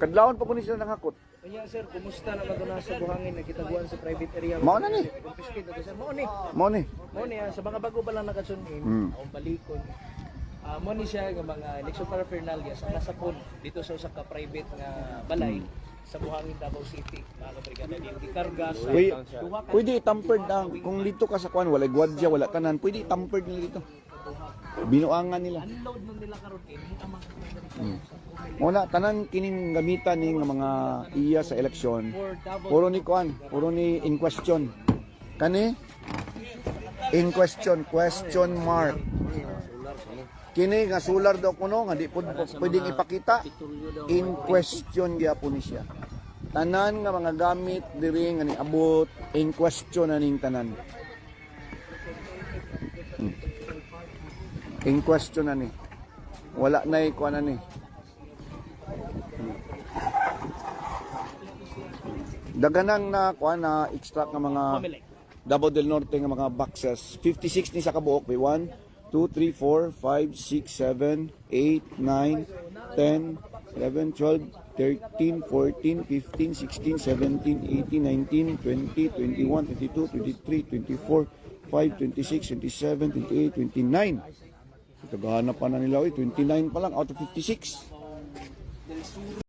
Kadlawon pa ko ni sila nangakot. Kanya sir, kumusta na sa buhangin na kitaguan sa private area? Mao na ni. Confiscate na sir. Mao ni. Mo ni. Mao ni, ah, sa mga bago pa lang nakatsunin, Mm. akong balikon. Ah, mo ni siya nga mga election paraphernalia sa nasa pool dito sa usa ka private nga balay sa buhangin Davao City. Mga kabrigada din gikarga sa ka pwede itampered na. Kung dito ka sa kwan, wala gwadya, wala kanan, pwede itampered nila dito. Binuangan nila. unload nun nila karon kay mga Mm. Muna, tanan kining gamitan ni nga mga iya sa eleksyon. Puro ni kwan, puro ni in question. Kani? In question, question mark. Kini nga solar daw kuno nga di pud pwedeng ipakita. In question gyapon ni. Tanan nga mga gamit diri nga niabot in question na ning tanan. Hmm. In question na ni. Wala na kuan na ni. Daganang na kuan na extract nga mga. Davao del Norte nga mga boxes. 56 ni sa kabuok. May 1, 2, 3, 4, 5, 6, 7, 8, 9, 10, 11, 12, 13, 14, 15, 16, 17, 18, 19, 20, 21, 22, 23, 24, 5, 26, 27, 28, 29. Ito gahanap pa na nila. oy, 29 pa lang out of 56.